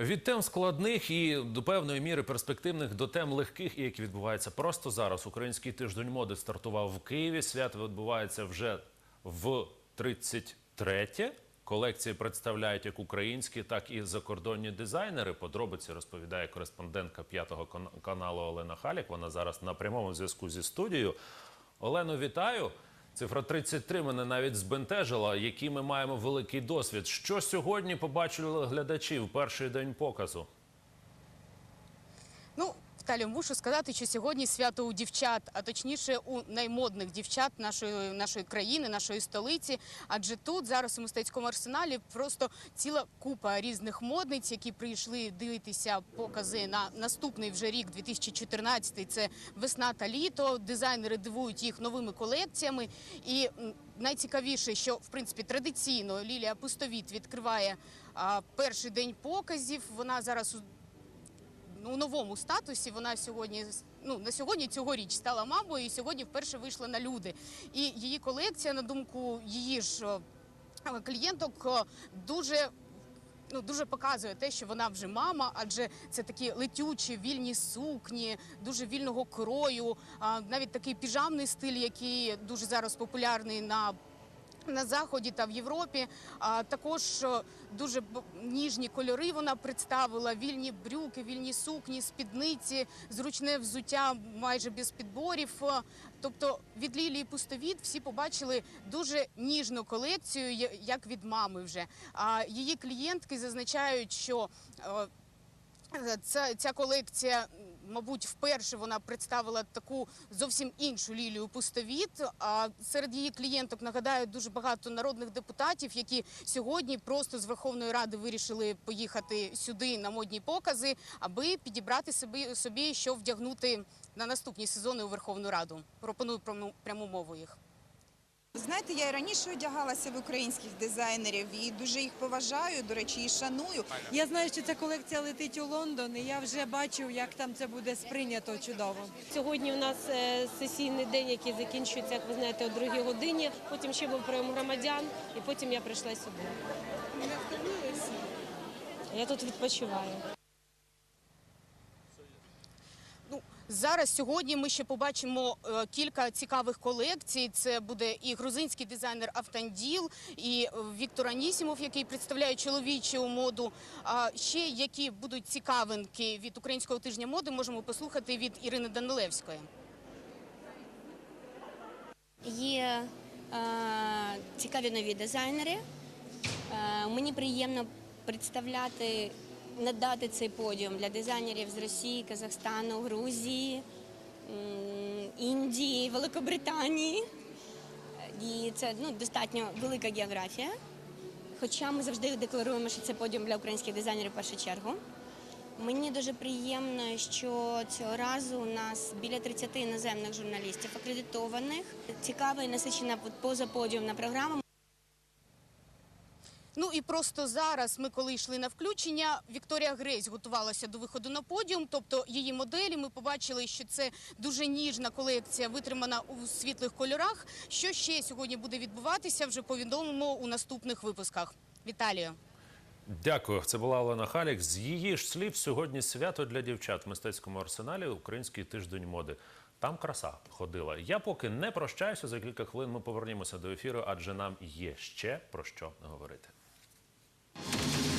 Від тем складних і до певної міри перспективних до тем легких, і які відбуваються просто зараз. Український тиждень моди стартував в Києві. Свято відбувається вже в 33-те. Колекції представляють як українські, так і закордонні дизайнери. Подробиці розповідає кореспондентка п'ятого кан- каналу Олена Халік. Вона зараз на прямому зв'язку зі студією. Олено, вітаю. Цифра 33 мене навіть збентежила, який ми маємо великий досвід. Що сьогодні побачили глядачі в перший день показу? Ну, мушу сказати, що сьогодні свято у дівчат, а точніше у наймодних дівчат нашої, нашої країни, нашої столиці. Адже тут зараз у мистецькому арсеналі просто ціла купа різних модниць, які прийшли дивитися покази на наступний вже рік, 2014. Це весна та літо. Дизайнери дивують їх новими колекціями. І найцікавіше, що в принципі традиційно Лілія Пустовіт відкриває а, перший день показів. Вона зараз у у новому статусі. Вона сьогодні ну на сьогодні цьогоріч стала мамою і сьогодні вперше вийшла на люди. І її колекція, на думку її ж е, клієнток, е, дуже. Ну, дуже показує те, що вона вже мама, адже це такі летючі вільні сукні, дуже вільного крою, а, навіть такий піжамний стиль, який дуже зараз популярний на на заході та в Європі. А також е, дуже ніжні кольори вона представила: вільні брюки, вільні сукні, спідниці, зручне взуття майже без підборів. Е, Тобто від Лілії Пустовіт всі побачили дуже ніжну колекцію, як від мами вже. А її клієнтки зазначають, що е, Ця, ця колекція, мабуть, вперше вона представила таку зовсім іншу лілію пустовіт. А серед її клієнток нагадаю дуже багато народних депутатів, які сьогодні просто з Верховної Ради вирішили поїхати сюди на модні покази, аби підібрати собі собі, що вдягнути на наступні сезони у Верховну Раду. Пропоную пряму, мову їх. Знаєте, я і раніше одягалася в українських дизайнерів і дуже їх поважаю, до речі, і шаную. Я знаю, що ця колекція летить у Лондон, і я вже бачу, як там це буде сприйнято чудово. Сьогодні у нас е, сесійний день, який закінчується, як ви знаєте, о другій годині. Потім ще був прийом громадян, і потім я прийшла сюди. Я тут відпочиваю. Ну зараз сьогодні ми ще побачимо е, кілька цікавих колекцій. Це буде і грузинський дизайнер Автанділ, і е, Віктор Анісімов, який представляє чоловічу моду. А ще які будуть цікавинки від українського тижня моди, можемо послухати від Ірини Данилевської. Є е, цікаві нові дизайнери. Е, мені приємно представляти, надати цей подіум для дизайнерів з Росії, Казахстану, Грузії, Індії, Великобританії. І це ну, достатньо велика географія. Хоча ми завжди декларуємо, що це подіум для українських дизайнерів в першу чергу. Мені дуже приємно, що цього разу у нас біля 30 іноземних журналістів акредитованих. Цікава і насичена позаподіумна програма. Ну і просто зараз ми, коли йшли на включення, Вікторія Грейс готувалася до виходу на подіум. Тобто її моделі ми побачили, що це дуже ніжна колекція, витримана у світлих кольорах. Що ще сьогодні буде відбуватися, вже повідомимо у наступних випусках. Віталію. Дякую. Це була Олена Халік. З її ж слів сьогодні свято для дівчат в мистецькому арсеналі Український тиждень моди. Там краса ходила. Я поки не прощаюся. За кілька хвилин ми повернімося до ефіру, адже нам є ще про що говорити. you